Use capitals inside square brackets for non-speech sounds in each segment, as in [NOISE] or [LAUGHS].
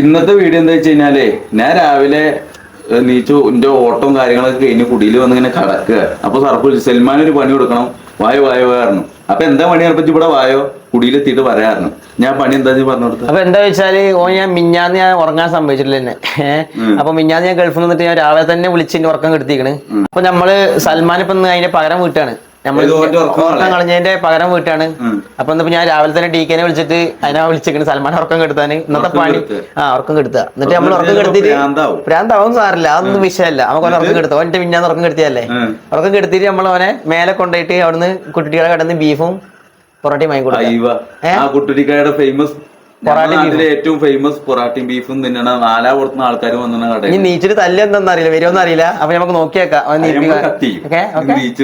ഇന്നത്തെ വീഡിയോ എന്താ വെച്ച് കഴിഞ്ഞാലേ ഞാൻ രാവിലെ നീച്ചു എന്റെ ഓട്ടവും കാര്യങ്ങളൊക്കെ കഴിഞ്ഞ് കുടിയിൽ വന്ന് ഇങ്ങനെ കടക്കുക അപ്പൊ സർപ്പ് സൽമാൻ ഒരു പണി കൊടുക്കണം. വായോ വായോ വായിരുന്നു അപ്പൊ എന്താ പണി? അർപ്പിച്ച് ഇവിടെ വായോ. കുടിയിലെത്തിയിട്ട് പറയാറുന്നു ഞാൻ പണി എന്താ പറഞ്ഞു കൊടുത്തത്? അപ്പൊ എന്താ വെച്ചാൽ ഓ ഞാൻ മിഞ്ഞാന്ന് ഞാൻ ഉറങ്ങാൻ സംഭവിച്ചിട്ടില്ല എന്നെ. അപ്പൊ മിഞ്ഞാന്ന് ഞാൻ ഗൾഫിൽ നിന്നിട്ട് ഞാൻ രാവിലെ തന്നെ വിളിച്ച് എന്റെ ഉറക്കം കെടുത്തിക്കണ്. അപ്പൊ നമ്മൾ സൽമാൻ ഇപ്പൊ അതിന്റെ പകരം വീട്ടാണ്. നമ്മൾ ഉറക്കം കളഞ്ഞതിന്റെ പകരം വീട്ടാണ്. അപ്പൊ ഇന്നിപ്പോ ഞാൻ രാവിലെ തന്നെ ഡി കെനെ വിളിച്ചിട്ട് അതിനാ വിളിച്ചിരിക്കണ്. സൽമാൻ ഉറക്കം കെടുത്താന്. ഇന്നത്തെ പണി. ആ ഉറക്കം കെടുത്തുക എന്നിട്ട് നമ്മൾ ഉറക്കം കെടുത്തിട്ട് ഭ്രാന്താവും. സാറില്ല. അതൊന്നും വിഷയമല്ല നമുക്ക് ഉറക്കം കെടുത്തു. ഓന്റെ പിന്നെ ഉറക്കം കെടുത്തിയല്ലേ ഉറക്കം കെടുത്തിട്ട് നമ്മൾ അവനെ മേലെ കൊണ്ടുപോയിട്ട് അവിടുന്ന് കുട്ടികളെ കടന്ന് ബീഫും പൊറോട്ടയും വാങ്ങി കൊടുക്കുക ആ കുട്ടിക്കാരുടെ ഫേമസ് നാട്ടിലെ ഏറ്റവും ഫേമസ് പൊറാട്ടിയും ബീഫും തിന്നണ നാലാ പുറത്തുനിന്ന് ആൾക്കാർ വന്ന ഇനി കടയിൽ നീച്ചിട്ട് തല്ല് എന്താണെന്ന് അറിയില്ല. വരുമെന്ന് അറിയില്ല. അപ്പൊ നമുക്ക് നോക്കിയേക്കാം. നീച്ചിട്ട്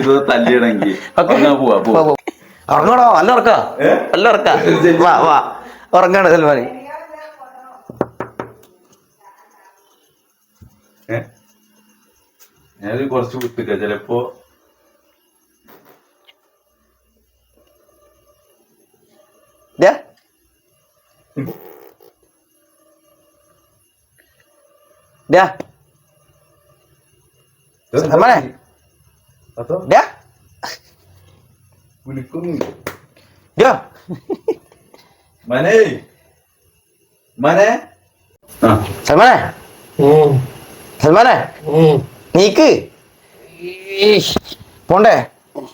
[LAUGHS] പോ. ഉറങ്ങണോ? അല്ല ഉറക്ക? അല്ല നല്ല ഉറക്ക? വാ വാ. ഉറങ്ങാണ് സൽമാൻ. ഏ? ഞാനത് കുറച്ച് വിട്ടുക ചിലപ്പോ ദേ. ദേ. സൽമാനെ അതോ ദേ. വിളിക്കുന്നില്ല ദേ. മനെ. മനെ. ആ. സൽമാനെ സൽമാനെ നീക്ക്. പോണ്ടേ. നീ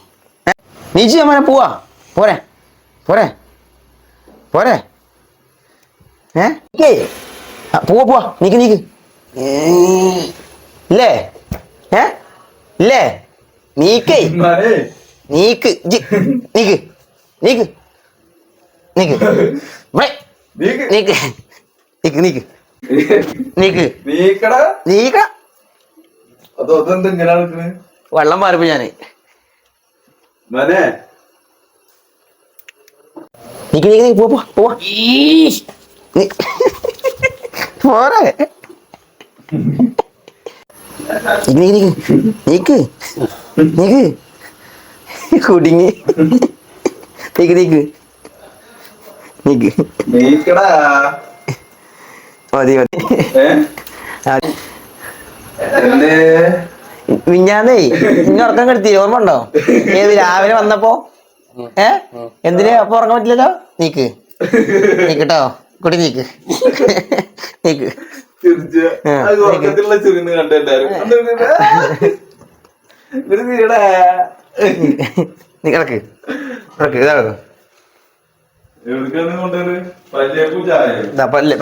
നീച്ച് സൽമാനെ പോവാ. പോരെ. പോരെ. പോരെ. ഏ. പോവാ പോവാ. നീക്ക് നീക്ക്. ഇല്ലേ ഏ? ഇല്ലേ നീക്കേ. നീക്ക്. നീക്ക്. നീക്ക്. നീക്ക്. നീക്ക്. നീക്ക്. നീക്ക് നീക്ക്. നീക്ക്. നീക്കടാ. നീക്ക വെള്ളം മാറിപ്പോ ഞാൻ. നീക്ക് നീക്ക് നീക്ക്. പോവാ പോവാ നീ- പോരെ. നീക്ക്. നീക്ക്. കുടുങ്ങി. നീക്ക് നീക്ക്. നീക്ക്. മതി മതി. മിഞ്ഞാന്നേ ഇന്നെ ഉറക്കം കെടുത്തി ഓർമ്മ ഉണ്ടോ? ഏത് രാവിലെ വന്നപ്പോ? ഏ? എന്തിന്? അപ്പൊ ഉറങ്ങാൻ പറ്റില്ലല്ലോ? നീക്ക്. നീക്കട്ടോ കുട്ടി നീക്ക്. നീക്ക്. ഉറക്കത്തിലുള്ള ചിരിന്ന് കണ്ട എല്ലാരും കിടക്ക്. കിടക്ക് ചായ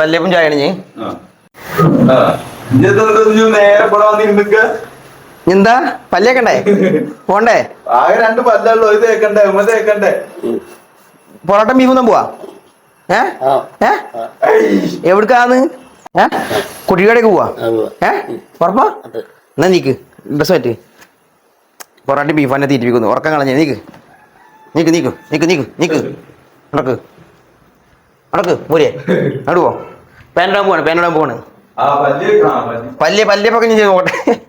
പല്ലേപ്പും ഇനി. എന്താ പല്ലേക്കണ്ടേ പോണ്ടേ? ആകെ രണ്ട് പല്ലുള്ളൂ ഇത് തേക്കണ്ടേ? ഉമ്മ തേക്കണ്ടേ? പൊറോട്ട ബീഫൊന്നും പോവാ ഏ? ഏ? എവിടക്കാന്ന്? ഏ? കുട്ടികടേക്ക് പോവാ? ഏ? ഉറപ്പാ? എന്നാ നീക്ക് ബസ് പറ്റ് പൊറാട്ടി ബീഫ് തന്നെ തീറ്റിപ്പിക്കുന്നു. ഉറക്കം കളഞ്ഞ. നീക്ക് നീക്ക് നീക്ക് നീക്ക് നീക്ക് നീക്ക് നടക്ക്. നടക്ക് പോരേ നടുവോ പേനടാൻ പോവാണ് പേനടാൻ പോവാണ്. ആ പല്ല് പല്ല്. പല്ല് പല്ലിപ്പൊക്കെ ഞാൻ ചെയ്ത് നോക്കട്ടെ.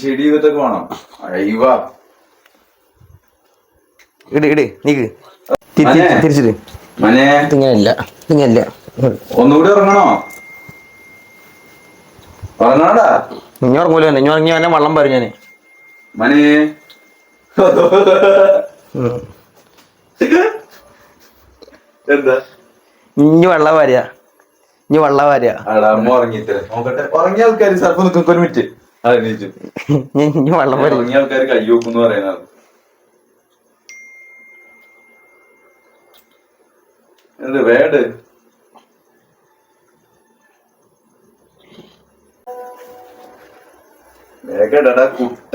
ചെയ്തിട്ടൊക്കെ വേണം. അയ്യവാ. ഇട് ഇട്. നീക്ക്. തിരിച്ചിട്ട് ഒന്നുകൂടി ഇനി ഉറങ്ങൂല. ഇനി ഉറങ്ങി വെള്ളം പറയും ഞാൻ. മനെ. എന്താ? ഇനി വെള്ളം വാരുക ഇനി വെള്ളം നോക്കട്ടെ. ഉറങ്ങിയ ആൾക്കാർ സർഫ് മിനിറ്റ്. ഇനി വെള്ളം വാരുക ഉറങ്ങിയ ആൾക്കാർ കൈ വെക്കുന്നു പറയുന്നത്. എന്ത് വേട്. വേഗടടാ കുട്ട.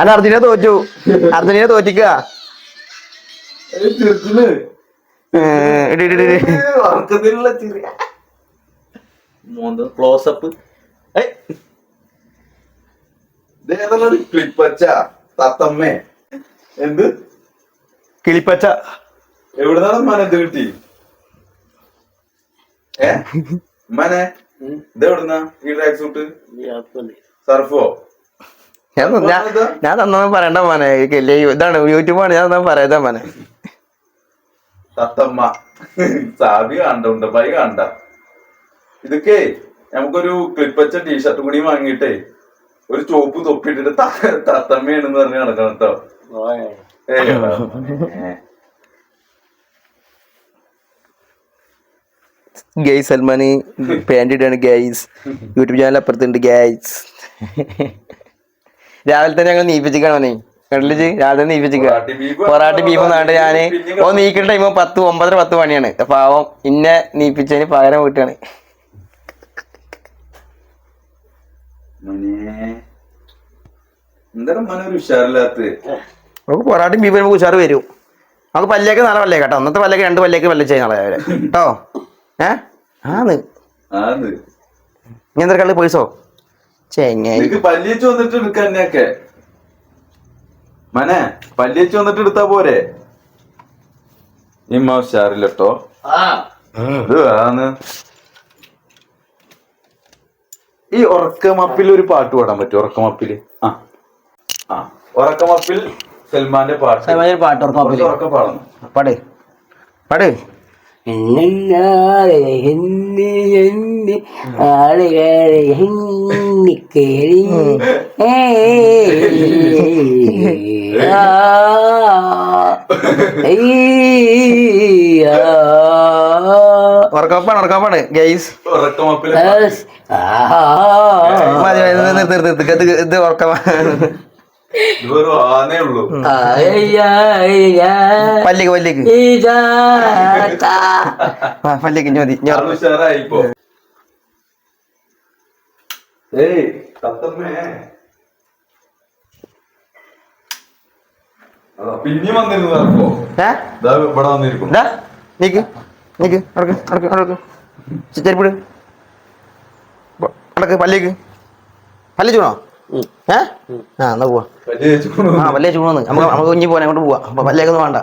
അത് അർജുനെ തോറ്റു. അർജുനെ തോറ്റിക്കുക ഇടി ഇടി ഇടി മൂന്ന് ക്ലോസപ്പ് ക്ലിപ്പച്ച തത്തമ്മേ. എന്ത്? കിളിപ്പച്ച. എവിടുന്നാണ് മനത് കിട്ടി? ഏ? മനെ ഇത് എവിടുന്നാ? ഈ ട്രാക്ക് സൂട്ട് സർഫോ? ഞാൻ ഞാൻ ഞാൻ തന്നൊന്നും പറയണ്ട മനെ. ഇതാണ് യൂട്യൂബാണ്. ഞാൻ തന്നാ പറയാ മനെ. തത്തമ്മ. സാബി കാണണ്ട ഉണ്ടപ്പായി കാണണ്ട. ഇതൊക്കെ നമുക്കൊരു ക്ലിപ്പച്ച ടീഷർട്ട് കൂടി വാങ്ങിയിട്ടേ ഒരു ചോപ്പ് തൊപ്പിട്ടിട്ട് തത്തമ്മയാണെന്ന് പറഞ്ഞ് നടക്കണം കേട്ടോ. ഗെയ്സ് സൽമാന് പാന്റ് ഇടാണ് ഗൈസ്. യൂട്യൂബ് ചാനൽ അപ്പുറത്തുണ്ട് ഗൈസ്. രാവിലെ തന്നെ ഞങ്ങൾ നീപ്പിച്ചിക്കാണോനെ കണ്ടില്ലേ രാവിലെ തന്നെ നീപ്പിച്ചിക്ക. പൊറാട്ടി ബീഫ് എന്നാണ്ട് ഞാൻ ഓ നീക്കുന്ന ടൈം പത്ത് ഒമ്പതര പത്ത് മണിയാണ്. പാവം ഇന്നെ നീപ്പിച്ചതിന് പകരം വീട്ടാണ് മോനെ. എന്താണ് മോനെ ഒരു ഉഷാറില്ലാത്ത നമുക്ക് പൊറാട്ടും ബീഫ് നമുക്ക് ഉഷാറ് വരും. നമുക്ക് പല്ലേക്ക് നാളെ പല്ലേക്ക് കേട്ടോ. അന്നത്തെ പല്ലേക്ക് രണ്ട് പല്ലേക്ക് പല്ല ചെയ്യുന്ന നാളെ കേട്ടോ? ഏ? ആന്ന്. എന്താ കള്ളി പൈസോ പല്ലിച്ച് വന്നിട്ട് മനെ പല്ലിച്ച് വന്നിട്ട് എടുത്താ പോരെ? ഇമ്മ ഉഷാറില്ലട്ടോ ഇത് ആന്ന്. ഈ ഉറക്കമപ്പിൽ ഒരു പാട്ട് പാടാൻ പറ്റും ഉറക്കമപ്പിൽ ആ. ആ. ഉറക്കമപ്പിൽ സൽമാന്റെ പാട്ട്. സൽമാന്റെ പാട്ട് ഉറക്കമപ്പിൽ. ഉറക്കം പാടണം. പാടേ. പാട്. എന്നെ എന്നെ ആളുകളെ എണ്ണിക്കേറി ഉറക്കപ്പാണ് ഉറക്കപ്പാണ്. ഗൈസ്. ഇത് ഇത് പല്ലേക്ക് പല്ലേക്ക്. പല്ലേക്ക് അതാ പിന്നെയും വന്നിരുന്നു ഇവിടെ വന്നിരിക്കും നീക്ക് നീക്ക് അടക്ക് അടക്ക് അടക്ക് ചെരിപ്പിട് അടക്ക് പല്ലേക്ക്. പല്ലി ചൂണോ ഏ? ആ എന്നാ പോവാ. ആ പല്ലേ ചൂണോന്ന് നമുക്ക് നമുക്ക് കുഞ്ഞി പോനെ അങ്ങോട്ട് പോവാ. അപ്പൊ പല്ലേക്കൊന്നും വേണ്ട.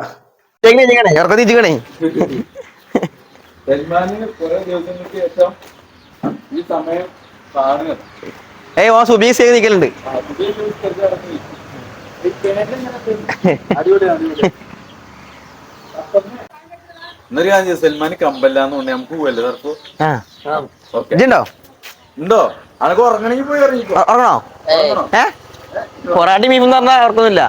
എങ്ങനെ ചെയ്യണേ ഇറക്കത്തി ചെയ്യണേ ഏയ് ഓ സുബീസ് ചെയ്ത് നിൽക്കലുണ്ട് സൽമാൻ കമ്പല്ലാന്ന് നമുക്ക് പോവല്ലേ ഉണ്ടോ? അനക്ക് ഉറങ്ങണമെങ്കിൽ പോയി ഇറങ്ങിക്കോ ഉറങ്ങണോ? ഏ? പൊറാട്ടി ബീഫ് എന്ന് പറഞ്ഞാൽ ഓർക്കുന്നില്ല.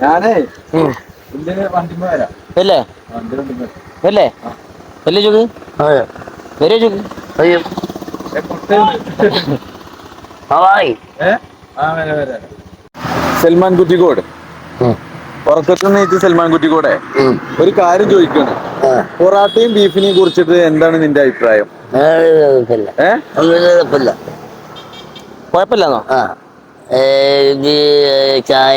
ഞാനേ വണ്ടിമ വരാം. വരേ. ചുക്ക് സൽമാൻ കുറ്റിക്കോട്. ഉറക്കത്തിൽ നീച്ച് സൽമാൻ കുറ്റിക്കോടെ. ഒരു കാര്യം ചോദിക്കാണ്. പൊറാട്ടയും ബീഫിനെയും കുറിച്ചിട്ട് എന്താണ് നിന്റെ അഭിപ്രായം? കുഴപ്പമില്ലെന്നോ? ചായ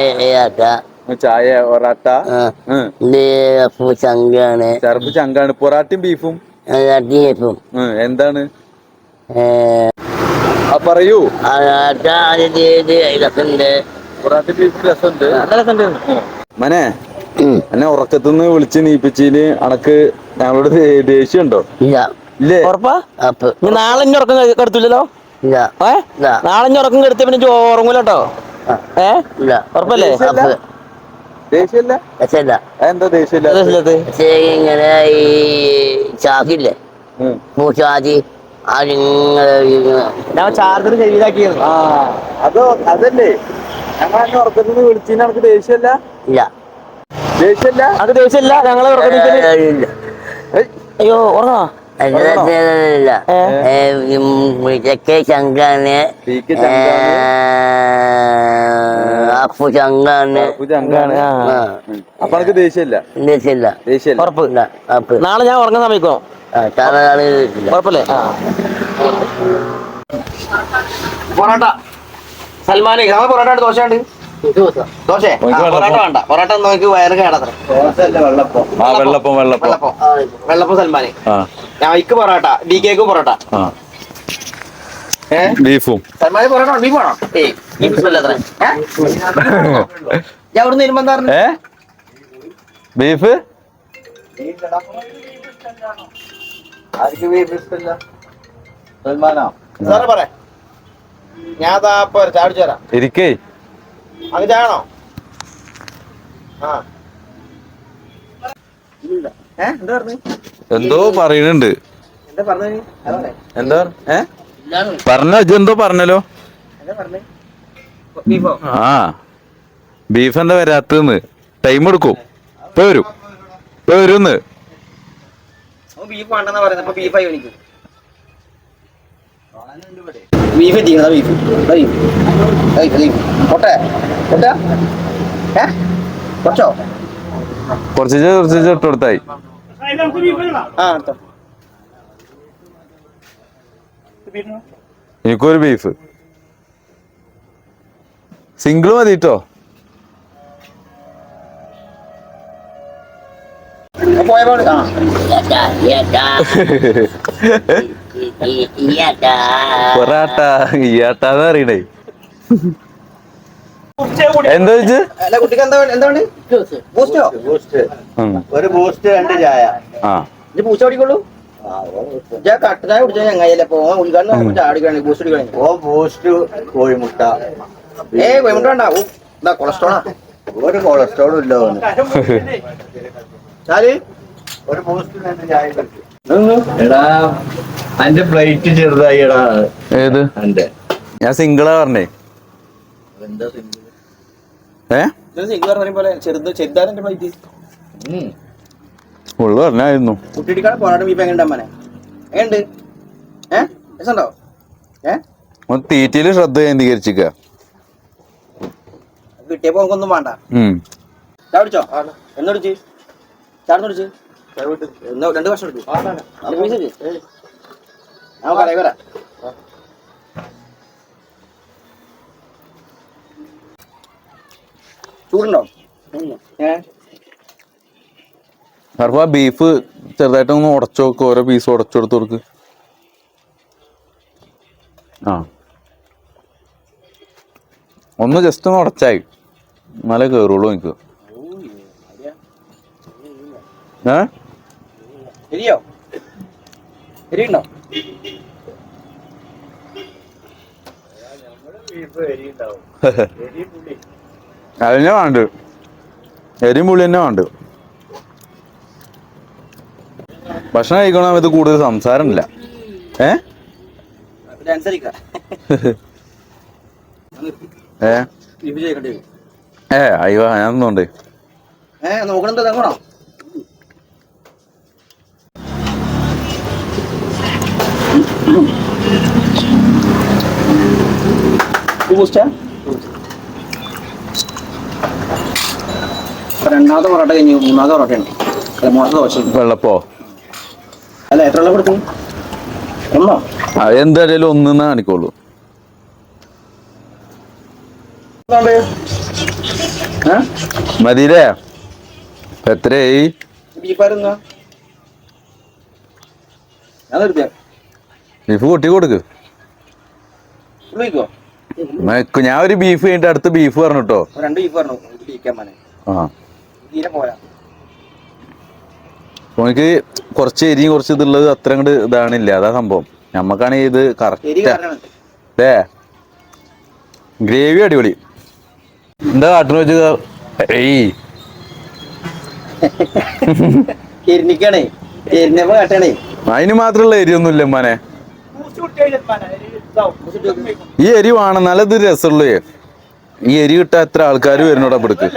ചായ പൊറാട്ട. ചങ്കാണ്. ചെറുപ്പ് ചങ്കാണ്. പൊറാട്ടയും ബീഫും? ബീഫും എന്താണ്? ആ പറയൂ. ഇതൊക്കെ പൊറാട്ടയും മനെ എന്നെ ഉറക്കത്തുനിന്ന് വിളിച്ച് നീപ്പിച്ചീന് അണക്ക് ഞങ്ങളോട് ദേഷ്യം ദേഷ്യമുണ്ടോ? ഇല്ല. ഇല്ലേ? ഉറപ്പാ? നാളെ ഇനി ഉറക്കം കെടുത്തില്ലല്ലോ? ഇല്ല. ഏ? നാളെ ഇനി ഉറക്കം കെടുത്തിയ പിന്നെ ഉറങ്ങൂല കേട്ടോ ഏ? ഇല്ല. ഉറപ്പല്ലേ? ഇങ്ങനെ ഈ ചാക്കില്ലേ? ഉം. ഞാൻ ചാർജർ ശരിയാക്കിയത് ആ അതോ അതല്ലേ? ഞങ്ങൾ എന്നെ ഉറക്കത്തുനിന്ന് വിളിച്ചിന് അനക്ക് ദേഷ്യല്ല ഇല്ല. ദേഷ്യമല്ല? അത് ദേഷ്യമല്ല. ഞങ്ങളെ അയ്യോ ഉറങ്ങാ? ചങ്കാണ് ചങ്കാണ് അപ്പ് നാളെ ഞാൻ ഉറങ്ങാൻ സമയക്കോ? കുഴപ്പല്ലേ പൊറോട്ട. സൽമാനെ നമ്മൾ പൊറോട്ട ഉണ്ട് ദോശ? ഉണ്ട് ദോശ. പൊറോട്ട വേണ്ട. പൊറോട്ട നോക്കി വയറ് കേടാത്ര വെള്ളപ്പം. വെള്ളപ്പം വെള്ളപ്പം. വെള്ളപ്പം. സൽമാനെ. ഇക്ക് പൊറോട്ട. ഡി കേക്കും പൊറോട്ട. ആ. ബീഫും. സൽമാനെ പൊറോട്ട ബീഫ് വേണോ ഏയ് ബീഫ് ഇഷ്ടമല്ല [LAUGHS] ഞാൻ എന്താ പറഞ്ഞു ഏ? ബീഫ്? ആർക്ക് ബീഫ് ഇഷ്ടമില്ല സൽമാനോ? സാറേ പറ. ഞാൻ ചാടിച്ചു തരാം ഇരിക്കേ. അങ്ങ് ആ. എന്താ പറയുന്നുണ്ട് എന്താ പറഞ്ഞു? അതെ എന്താ ഏ? പറഞ്ഞ എന്തോ പറഞ്ഞല്ലോ? എന്താ പറഞ്ഞു? ബീഫോ? ആ. ബീഫ് എന്താ വരാത്തന്ന് ടൈം എടുക്കും ഇപ്പൊ വരും ഇപ്പൊ അവൻ ബീഫ് വേണ്ടെന്ന് പറയുന്നത് അപ്പൊ ബീഫായി എനിക്ക് ബീഫ് എത്തിക്കണ ബീഫ് ബീഫ് ബീഫ് പൊട്ടെ പൊട്ട. ഏ? കുറച്ചോ കുറച്ച് കുറച്ച് ഇട്ട് കൊടുത്തായി. ആ എടുത്തോ. എനിക്കൊരു ബീഫ് സിംഗിൾ മതി കേട്ടോ പോയപ്പോ ആ. പൊറാട്ട ഈയാട്ടാന്ന് അറിയണേ എന്താ വെച്ച് അല്ല കുട്ടിക്ക് എന്താ വേണ്ട- എന്താ വേണ്ടി? ബൂസ്റ്റോ. ഒരു ബൂസ്റ്റ് രണ്ട് ചായ. ആ. ഇത് പൂച്ച കട്ട ചായ കുടിച്ചാൽ ഉദ്ഘാടനം ബൂസ്റ്റ് ഓ ബൂസ്റ്റ് കോഴിമുട്ട. ഏ ഇതാ കൊളസ്ട്രോളാ. ഒരു കൊളസ്ട്രോളും ഇല്ല [LAUGHS] ഒരു ചായ കിട്ടും എടാ അന്റെ പ്ലേറ്റ് ചെറുതായി എടാ. ഏത്? അന്റെ. ഞാൻ സിംഗിളാ പറഞ്ഞേ. എന്താ ഏ? സിംഗിൾ പറഞ്ഞ പോലെ ചെറുത് പ്ലേറ്റ് ഉള്ളു പറഞ്ഞായിരുന്നു. കുട്ടിടിക്കാട് പോരാട്ടം ബീഫ് എങ്ങനെ അമ്മനെ? എങ്ങനെയുണ്ട്? ഏ? രസമുണ്ടോ? ഏ? ഒന്ന് തീറ്റയിൽ ശ്രദ്ധ കേന്ദ്രീകരിച്ചിക്ക കിട്ടിയപ്പോ നമുക്കൊന്നും വേണ്ട. എന്നോടിച്ച് ചാടുന്ന കുടിച്ച് എന്നോ രണ്ട് വർഷം എടുക്കും ഞാൻ പറയാ വരാം ചൂടുണ്ടോ? ഏ? അപ്പൊ ആ ബീഫ് ചെറുതായിട്ടൊന്ന് ഉടച്ചു നോക്ക് ഓരോ പീസ് ഉടച്ചു കൊടുത്ത് കൊടുക്ക്. ആ. ഒന്ന് ജസ്റ്റ് ഒന്ന് ഉടച്ചായി. എന്നാലേ കേറുള്ളൂ എനിക്ക്. ഏ? അതിനെ വേണ്ട. എരിയും പുളി തന്നെ വേണ്ട. ഭക്ഷണം കഴിക്കണ ഇത് കൂടുതൽ സംസാരമില്ല. ഏ? ഏ? അയ്യോ ഞാൻ വരും ഏ അയ്യോ ഞാനൊന്നുണ്ട് ഏ നോക്കണെന്താ? തെങ്ങണോ രണ്ടാമത്തെ പൊറോട്ട കഴിഞ്ഞു മൂന്നാമത്തെ പൊറോട്ടയാണ് അല്ല മൂന്നാമത്തെ ദോശ. വെള്ളപ്പോ? അല്ല എത്ര വെള്ളം കൊടുത്തു ഒന്നോ? എന്തായാലും ഒന്നെന്ന് കാണിക്കോളൂ മതിയില്ലേ? എത്രയായി? ബീഫായിരുന്ന ഞാൻ നിർത്തിയ. ബീഫ് കൂട്ടി കൊടുക്ക്. ഞാൻ ഒരു ബീഫ് കഴിഞ്ഞിട്ട് അടുത്ത് ബീഫ് പറഞ്ഞു കേട്ടോ രണ്ട് ബീഫ് പറഞ്ഞു. ആ. എനിക്ക് കുറച്ച് എരിയും കുറച്ച് ഇതുള്ളത് അത്ര അങ്ങോട്ട് ഇതാണില്ല അതാ സംഭവം. നമ്മക്കാണ് ഇത് കറക്റ്റ് ഏ ഗ്രേവി അടിപൊളി. എന്താ കാട്ടിന് വെച്ച് ഏയ്. അതിന് മാത്രമുള്ള എരിയൊന്നുമില്ല മോനെ ഈ എരിവാണ് നല്ലത് രസമുള്ള. ഈ എരി കിട്ട എത്ര ആൾക്കാർ വരുന്നോടാ പിടുക്ക്.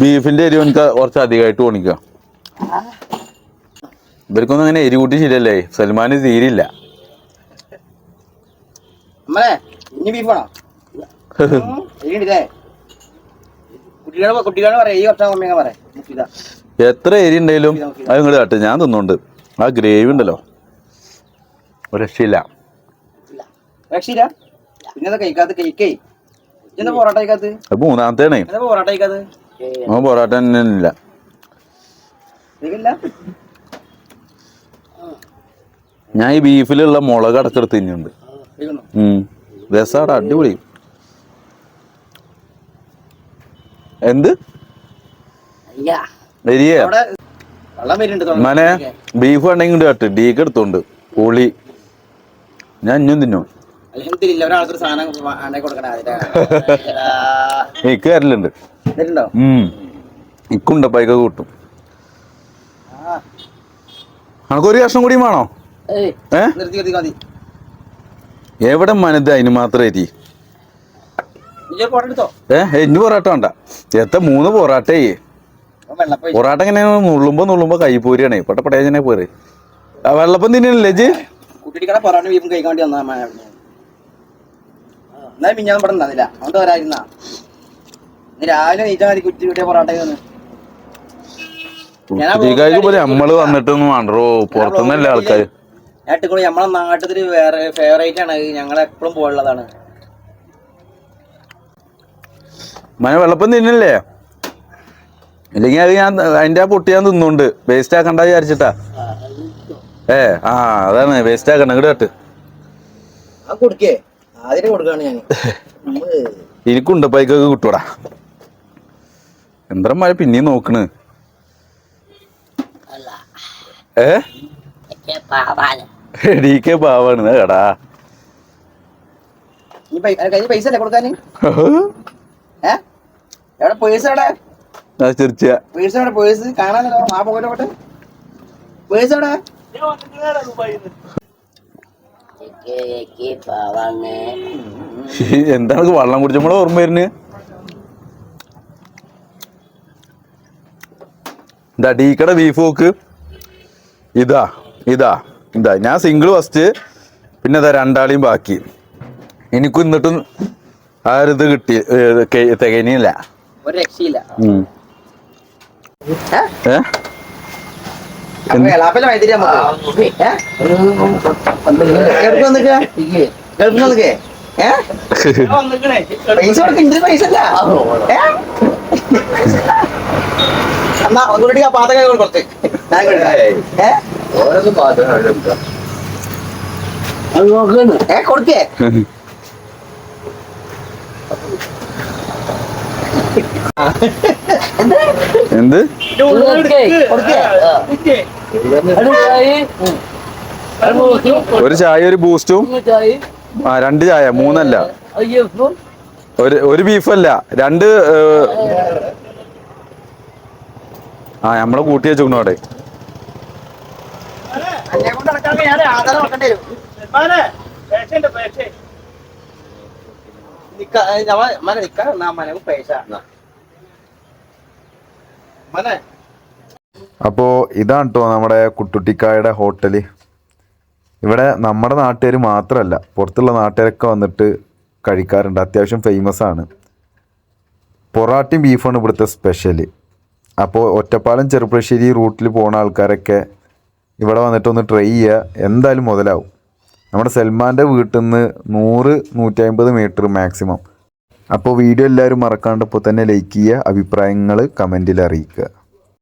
ബീഫിന്റെ എരിവ് എനിക്ക് കുറച്ച് അധികമായിട്ട് ഓണിക്കാം ഇവർക്കൊന്നും അങ്ങനെ എരി കൂട്ടി ശരിയല്ലേ സൽമാന് തീരില്ല. അമ്മേ [LAUGHS] പറയാം ഈ കുറച്ചാ മമ്മിയൊക്കെ പറയാം. ഇതാ. എത്ര എരി ഉണ്ടെങ്കിലും അത് ഇങ്ങോട്ട് കാട്ട് ഞാൻ തിന്നുണ്ട്. ആ ഗ്രേവി ഉണ്ടല്ലോ. ഒരു രക്ഷയില്ല രക്ഷയില്ല പിന്നെ കഴിക്കാത്ത കഴിക്കേ എന്താ പൊറോട്ട കഴിക്കാത്ത അത് മൂന്നാമത്തേണേ. പൊറോട്ട കഴിക്കാത്ത ആ പൊറാട്ട തന്നെ ഇല്ല ഞാൻ ഈ ബീഫിലുള്ള മുളക് അടച്ചെടുത്ത് തിന്നുണ്ട് രസാടാ അടിപൊളി. എന്ത്? മനെ ബീഫ് ഉണ്ടെങ്കിൽ കേട്ട്. ഡീക്ക് എടുത്തോണ്ട്. പുളി. ഞാൻ ഇഞ്ഞും തിന്നു. എനിക്ക് [LAUGHS] വരലുണ്ട്. ഇക്കുണ്ട് ഉം. ഇക്കുണ്ട പൈക കൂട്ടും. ഒരു കഷ്ണം കൂടിയും വേണോ? ഏ? എവിടെ മനത്? അതിന് മാത്രം എരി. നീ ഫോട്ടോ എടുത്തോ? ഏ ഇനി പൊറാട്ട വേണ്ട. എത്ത മൂന്ന് പൊറാട്ടേ പൊറാട്ട ഇങ്ങനെ നുള്ളുമ്പോ നുള്ളുമ്പോ കൈ പോരുകയാണേ പെട്ട പടയാജനെ പോരെ. ആ വെള്ളപ്പം തിന്നില്ലേ ജി ഇവിടെ അതുകൊണ്ട് വരായിരുന്നാ ഇന്ന് രാവിലെ കുറ്റി കിട്ടിയ പൊറാട്ട നമ്മൾ വന്നിട്ടൊന്നും വേണ്ടോ പുറത്തുനിന്നല്ലേ ആൾക്കാർ നമ്മളെ നാട്ടിൽ വേറെ ഫേവറേറ്റ് ആണ്. ഞങ്ങൾ എപ്പോഴും പോയുള്ളതാണ് മന വെള്ളപ്പം തിന്നല്ലേ? ഇല്ലെങ്കിൽ അത് ഞാൻ അതിന്റെ ആ പൊട്ടി ഞാൻ തിന്നുണ്ട് വേസ്റ്റ് ആക്കണ്ട വിചാരിച്ചിട്ടാ. ഏ ആ അതാണ്. വേസ്റ്റ് ആക്കണ്ട. ഇങ്ങോട്ട് കേട്ട്. ആ കൊടുക്കേ. ആദ്യം കൊടുക്കാണ് ഞാൻ. നമ്മൾ എനിക്കുണ്ട്. പൈക്കൊക്കെ കിട്ടൂടാ. എന്തരന്മാരെ പിന്നെയും നോക്കണ്. ഏ? പാവാണ്. ഡി കെ പാവാണ്. കേടാ. പൈസ അല്ലേ കൊടുക്കാന് ഏ? എവിടെ പേഴ്സ് എവിടെ? പേഴ്സ് എവിടെ? പേഴ്സ് കാണാനല്ലോ ആ പോകട്ടെ പോട്ടെ പേഴ്സ് എവിടെ? എന്താണ് വെള്ളം കുടിച്ചപ്പോഴും ഓർമ്മ വരുന്നത് ഇതാ ഡീക്കട ബീഫ് നോക്ക് ഇതാ ഇതാ ഇതാ. ഞാൻ സിംഗിൾ ഫസ്റ്റ് പിന്നെ ഇതാ രണ്ടാളിയും ബാക്കി. എനിക്കും എന്നിട്ടും ആ ഒരു ഇത് കിട്ടി തികനില്ല ഒരു രക്ഷയില്ല? പൈസ കൊടുക്ക്, ഇന്റെ പൈസ അല്ല. എന്നാ ഒന്നുകൂടി ആ പാത കൈ ഏ കൊടുക്കേ. [LAUGHS] എന്ത്? ഒരു ചായ ഒരു ബൂസ്റ്റും. ചായ. ആ രണ്ട് ചായ മൂന്നല്ല. ഒരു ഒരു ബീഫല്ല രണ്ട് ആ നമ്മളെ കൂട്ടി വെച്ചോക്കണു അവിടെ. ഞാൻ ആധാരം വെക്കേണ്ടി വരും നിക്ക mana nikah namanya aku മനക്ക് Nah. Mana? അപ്പോൾ ഇതാണ് കേട്ടോ നമ്മുടെ കുട്ടുട്ടിക്കായുടെ ഹോട്ടൽ. ഇവിടെ നമ്മുടെ നാട്ടുകാർ മാത്രമല്ല പുറത്തുള്ള നാട്ടുകാരൊക്കെ വന്നിട്ട് കഴിക്കാറുണ്ട്. അത്യാവശ്യം ഫേമസ് ആണ്. പൊറാട്ടയും ബീഫാണ് ഇവിടുത്തെ സ്പെഷ്യൽ അപ്പോൾ ഒറ്റപ്പാലം ചെറുപ്പശ്ശേരി റൂട്ടിൽ പോകുന്ന ആൾക്കാരൊക്കെ ഇവിടെ വന്നിട്ട് ഒന്ന് ട്രൈ ചെയ്യുക എന്തായാലും മുതലാവും. നമ്മുടെ സൽമാന്റെ വീട്ടിൽ നിന്ന് നൂറ് നൂറ്റമ്പത് മീറ്റർ മാക്സിമം അപ്പോൾ വീഡിയോ എല്ലാവരും മറക്കാണ്ട് ഇപ്പോൾ തന്നെ ലൈക്ക് ചെയ്യുക അഭിപ്രായങ്ങൾ കമന്റിൽ അറിയിക്കുക.